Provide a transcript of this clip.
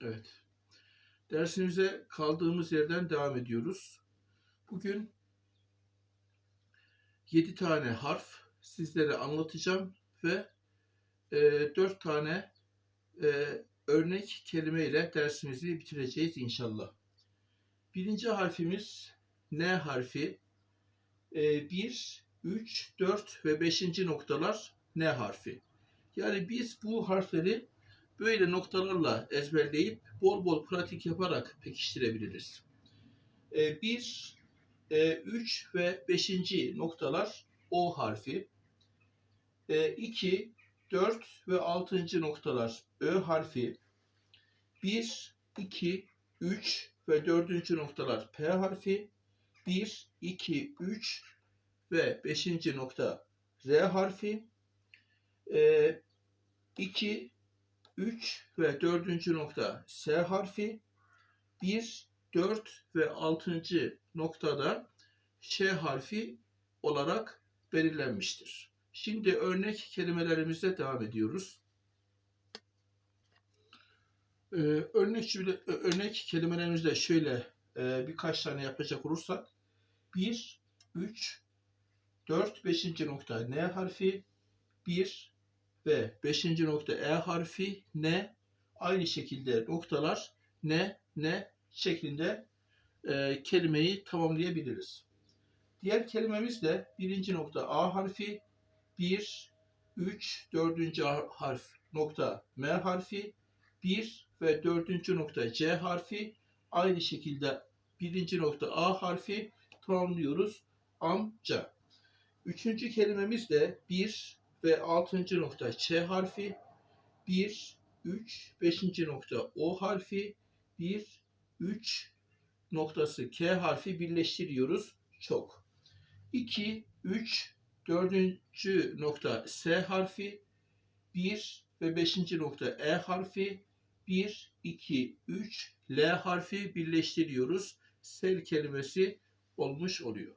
Evet. Dersimize kaldığımız yerden devam ediyoruz. Bugün 7 tane harf sizlere anlatacağım ve e, 4 tane e, örnek kelime ile dersimizi bitireceğiz inşallah. Birinci harfimiz N harfi. 1, 3, 4 ve 5. noktalar N harfi. Yani biz bu harfleri böyle noktalarla ezberleyip bol bol pratik yaparak pekiştirebiliriz. 1, 3 ve 5. noktalar O harfi. 2, 4 ve 6. noktalar Ö harfi. 1, 2, 3 ve 4. noktalar P harfi. 1, 2, 3 ve 5. nokta R harfi. 2, 3 ve 4. nokta S harfi. 1, 4 ve 6. noktada Ş harfi olarak belirlenmiştir. Şimdi örnek kelimelerimize devam ediyoruz. Ee, örnek örnek kelimelerimizde şöyle e, birkaç tane yapacak olursak 1, 3, 4, 5. nokta N harfi 1 ve 5. nokta E harfi N aynı şekilde noktalar N, N şeklinde e, kelimeyi tamamlayabiliriz. Diğer kelimemiz de birinci nokta A harfi 1, 3, 4. harf nokta M harfi 1 ve 4. nokta C harfi aynı şekilde birinci nokta A harfi tamamlıyoruz. Amca. Üçüncü kelimemiz de 1 ve 6. nokta Ç harfi 1, 3, 5. nokta O harfi 1, 3 noktası K harfi birleştiriyoruz. Çok. 2, 3, 4. nokta S harfi 1 ve 5. nokta E harfi 1, 2, 3 L harfi birleştiriyoruz. Sel kelimesi olmuş oluyor.